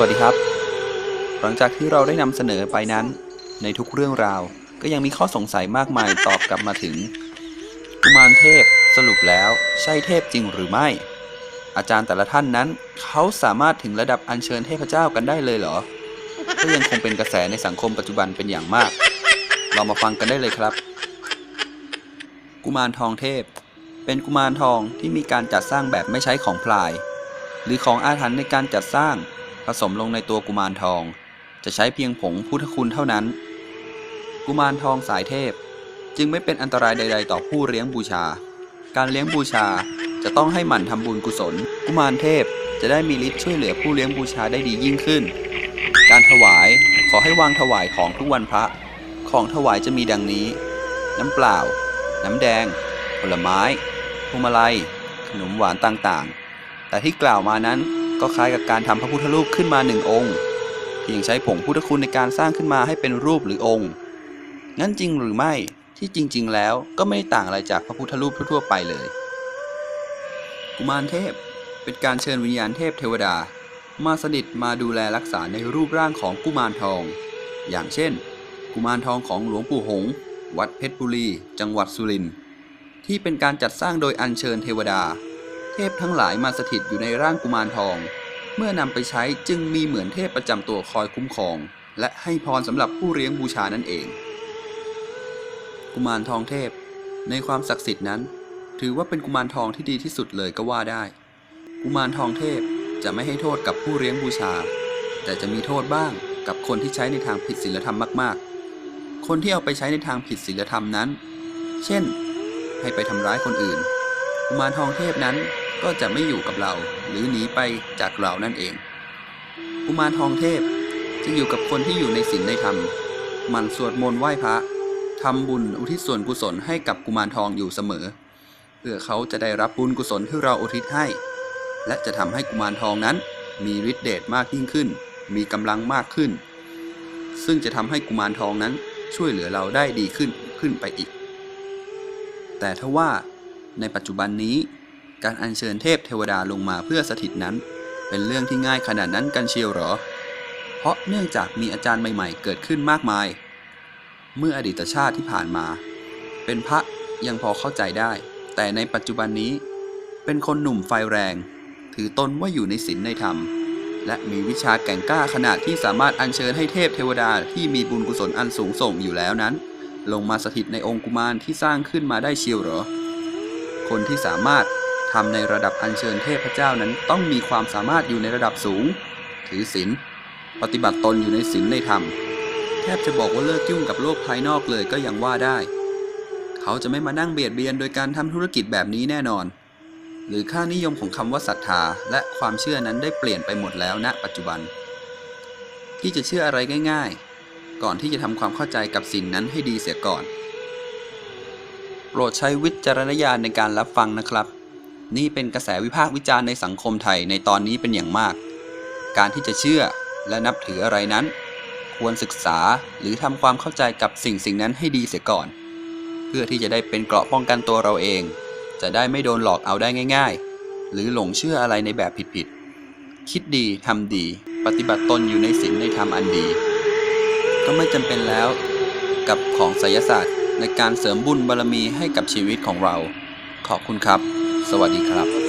วัสดีครับ หลังจากที่เราได้นำเสนอไปนั้น ในทุกเรื่องราวก็ยังมีข้อสงสัยมากมายตอบกลับมาถึง กุมารเทพสรุปแล้วใช่เทพจริงหรือไม่ อาจารย์แต่ละท่านนั้น เขาสามารถถึงระดับอัญเชิญเทพเจ้ากันได้เลยเหรอ ก็ยังคงเป็นกระแสในสังคมปัจจุบันเป็นอย่างมาก เรามาฟังกันได้เลยครับ กุมารทองเทพ เป็นกุมารทองที่มีการจัดสร้างแบบไม่ใช้ของพลาย หรือของอาถรรพ์ในการจัดสร้าง ผสมลงในตัวกุมารทอง จะใช้เพียงผงพุทธคุณเท่านั้น กุมารทองสายเทพ จึงไม่เป็นอันตรายใด ๆ ต่อผู้เลี้ยงบูชา การเลี้ยงบูชาจะต้องให้หมั่นทำบุญกุศล กุมารเทพจะได้มีฤทธิ์ช่วยเหลือผู้เลี้ยงบูชาได้ดียิ่งขึ้น การถวายขอให้วางถวายของทุกวันพระ ของถวายจะมีดังนี้ น้ำเปล่า น้ำแดง ผลไม้พวงมาลัย ขนมหวานต่างๆ แต่ที่กล่าวมานั้น ก็คล้ายกับการทำพระพุทธรูปขึ้นมาหนึ่งองค์ เพียงใช้ผงพุทธคุณในการสร้างขึ้นมาให้เป็นรูปหรือองค์ งั้นจริงหรือไม่ที่จริง ๆ แล้วก็ไม่ได้ต่างอะไรจากพระพุทธรูปทั่วไปเลย กุมารเทพเป็นการเชิญวิญญาณเทพเทวดา มาสถิตมาดูแลรักษาในรูปร่างของกุมารทอง อย่างเช่น กุมารทองของหลวงปู่หง วัดเพชรบุรี จังหวัดสุรินทร์ที่เป็นการจัดสร้างโดยอัญเชิญเทวดา เทพทั้งหลายมาสถิตอยู่ในร่างกุมารทอง เมื่อนำไปใช้จึงมีเหมือนเทพประจำตัวคอยคุ้มครอง และให้พรสำหรับผู้เลี้ยงบูชานั่นเอง กุมารทองเทพ ในความศักดิ์สิทธิ์นั้น ถือว่าเป็นกุมารทองที่ดีที่สุดเลยก็ว่าได้ กุมารทองเทพจะไม่ให้โทษกับผู้เลี้ยงบูชา แต่จะมีโทษบ้างกับคนที่ใช้ในทางผิดศีลธรรมมาก ๆ คนที่เอาไปใช้ในทางผิดศีลธรรมนั้น เช่น ให้ไปทำร้ายคนอื่นกุมารทองเทพนั้น ก็จะไม่อยู่กับเราหรือหนีไปจากเรานั่นเอง กุมารทองเทพจะอยู่กับคนที่อยู่ในศีลในธรรม มันสวดมนต์ไหว้พระทำบุญอุทิศส่วนกุศลให้กับกุมารทองอยู่เสมอ เพื่อเขาจะได้รับบุญกุศลที่เราอุทิศให้ และจะทำให้กุมารทองนั้น มีฤทธิ์เดชมากยิ่งขึ้น มีกำลังมากขึ้น ซึ่งจะทำให้กุมารทองนั้นช่วยเหลือเราได้ดีขึ้นขึ้นไปอีก แต่ถ้าว่าในปัจจุบันนี้ การอัญเชิญเทพเทวดาลงมาเพื่อสถิตนั้น เป็นเรื่องที่ง่ายขนาดนั้นกันเชียวหรอ เพราะเนื่องจากมีอาจารย์ใหม่ๆ เกิดขึ้นมากมาย เมื่ออดีตชาติที่ผ่านมา เป็นพระยังพอเข้าใจได้ แต่ในปัจจุบันนี้ เป็นคนหนุ่มไฟแรง ถือตนว่าอยู่ในศีลในธรรม และมีวิชาแก่งกล้าขนาดที่สามารถอัญเชิญให้เทพเทวดาที่มีบุญกุศลอันสูงส่งอยู่แล้วนั้น ลงมาสถิตในองค์กุมารที่สร้างขึ้นมาได้เชียวหรอ คนที่สามารถ ทำในระดับอัญเชิญเทพเจ้านั้นต้องมีความสามารถอยู่ในระดับสูง ถือศีลปฏิบัติตนอยู่ในศีลในธรรม แทบจะบอกว่าเลิกยุ่งกับโลกภายนอกเลยก็ยังว่าได้ เขาจะไม่มานั่งเบียดเบียนโดยการทำธุรกิจแบบนี้แน่นอน หรือค่านิยมของคำว่าศรัทธาและความเชื่อนั้นได้เปลี่ยนไปหมดแล้วณปัจจุบัน ที่จะเชื่ออะไรง่าย ๆ ก่อนที่จะทำความเข้าใจกับสิ่งนั้นให้ดีเสียก่อน โปรดใช้วิจารณญาณในการรับฟังนะครับ นี่เป็นกระแสวิพากษ์วิจารณ์ในสังคมไทยในตอนนี้เป็นอย่างมาก การที่จะเชื่อและนับถืออะไรนั้น ควรศึกษาหรือทำความเข้าใจกับสิ่งสิ่งนั้นให้ดีเสียก่อน เพื่อที่จะได้เป็นเกราะป้องกันตัวเราเอง จะได้ไม่โดนหลอกเอาได้ง่าย ๆ หรือหลงเชื่ออะไรในแบบผิดๆ คิดดีทำดี ปฏิบัติตนอยู่ในศีลในธรรมอันดี ก็ไม่จำเป็นแล้ว กับของไสยศาสตร์ในการเสริมบุญบารมีให้กับชีวิตของเรา ขอบคุณครับ สวัสดีครับ